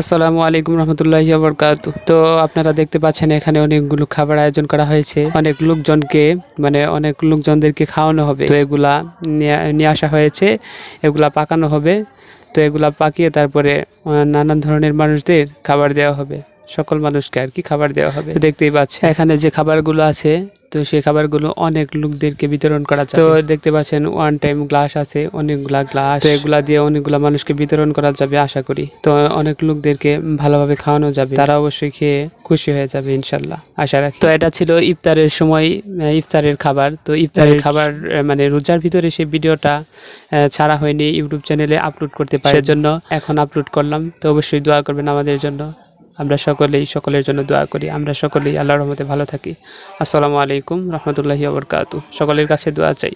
আসসালামু আলাইকুম রহমতুল্লাহি বরকাত তো আপনারা দেখতে পাচ্ছেন এখানে অনেকগুলো খাবার আয়োজন করা হয়েছে। অনেক লোকজনকে মানে অনেক লোকজনদেরকে খাওয়ানো হবে। তো এগুলা নিয়ে আসা হয়েছে। এগুলা পাকানো হবে। তো এগুলা পাকিয়ে তারপরে নানান ধরনের মানুষদের খাবার দেওয়া হবে। সকল মানুষকে আর কি খাবার দেওয়া হবে। দেখতেই পাচ্ছেন। এখানে যে খাবারগুলো আছে তো সেই খাবারগুলো অনেক লোকদেরকে বিতরণ করা তো দেখতে পাচ্ছেন ওয়ান টাইম গ্লাস আছে অনেকগুলা গ্লাস তো এগুলা দিয়ে অনেকগুলা মানুষকে বিতরণ করা যাবে আশা করি। তো অনেক লোকদেরকে ভালোভাবে খাওয়ানো যাবে। তারা অবশ্যই খেয়ে খুশি হয়ে যাবে ইনশাল্লাহ আশা রাখি। তো এটা ছিল ইফতারের সময় ইফতারের খাবার। তো ইফতারের খাবার মানে রোজার ভিতরে সেই ভিডিওটা ছাড়া হয়নি ইউটিউব চ্যানেলে আপলোড করতে পারি জন্য এখন আপলোড করলাম তো অবশ্যই দোয়া করবেন আমাদের জন্য। আমরা সকলেই সকলের জন্য দোয়া করি। আমরা সকলেই আল্লাহর রহমতে ভালো থাকি। আসসালামু আলাইকুম রহমতুল্লাহি আবরকাত সকলের কাছে দোয়া চাই।